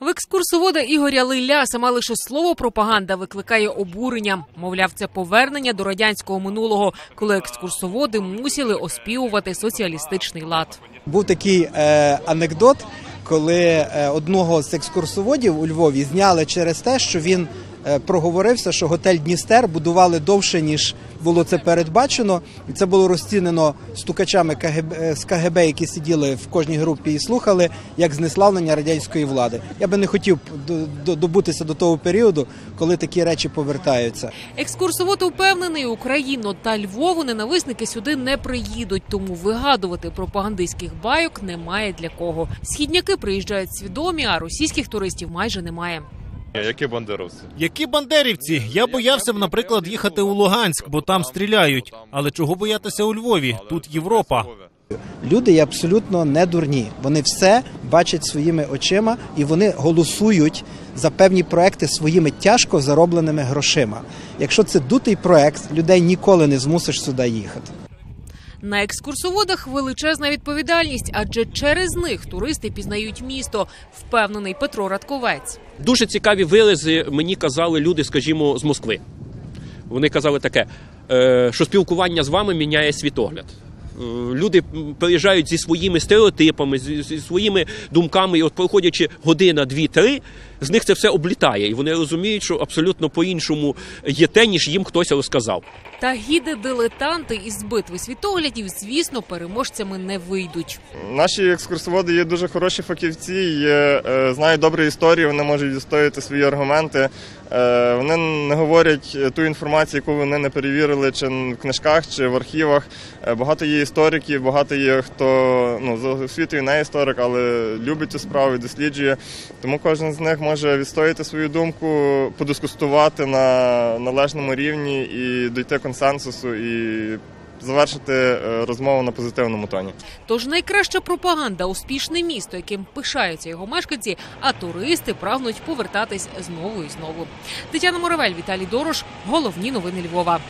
В екскурсовода Ігоря Лиля сама лише слово пропаганда викликає обурення. Мовляв, це повернення до радянського минулого, коли екскурсоводи мусили оспівувати соціалістичний лад. Був такий е, анекдот, коли е, одного з екскурсоводів у Львові зняли через те, що він е, проговорився, що готель Дністер будували довше ніж було це передбачено, і це було розцінено стукачами КГБ, е, з КГБ, які сиділи в кожній групі і слухали, як знеславлення радянської влади. Я би не хотів до- до- добутися до того періоду, коли такі речі повертаються. Екскурсовод упевнений, Україну та Львову ненависники сюди не приїдуть, тому вигадувати пропагандистських байок немає для кого. Східняки приїжджають свідомі, а російських туристів майже немає. Які бандеровці? Які бандерівці? Я боявся б, наприклад, їхати у Луганськ, бо там стріляють. Але чого боятися у Львові? Тут Європа. Люди є абсолютно не дурні. Вони все бачать своїми очима і вони голосують за певні проекти своїми тяжко заробленими грошима. Якщо це дутий проект, людей ніколи не змусиш сюди їхати. На екскурсоводах величезна відповідальність, адже через них туристи пізнають місто. Впевнений Петро Радковець. Дуже цікаві вилези мені казали люди, скажімо, з Москви. Вони казали таке, е, що спілкування з вами міняє світогляд. Е, Люди приїжджають зі своїми стереотипами, зі, своїми думками, і от проходячи година, дві, три, з них це все облітає, і вони розуміють, що абсолютно по-іншому є те, ніж їм хтось розказав. Та гіди-дилетанти із битви світоглядів, звісно, переможцями не вийдуть. Наші екскурсоводи є дуже хороші фахівці, є, е, знають добрі історії, вони можуть відстояти свої аргументи. Е, Вони не говорять ту інформацію, яку вони не перевірили, чи в книжках, чи в архівах. Е, Багато є істориків, багато є хто ну, за освітою не історик, але любить цю справу досліджує. Тому кожен з них може відстояти свою думку, подискутувати на належному рівні і дійти консенсусу і завершити е, розмову на позитивному тоні. Тож найкраща пропаганда успішне місто, яким пишаються його мешканці, а туристи прагнуть повертатись знову і знову. Тетяна Моравель, Віталій Дорош. Головні новини Львова.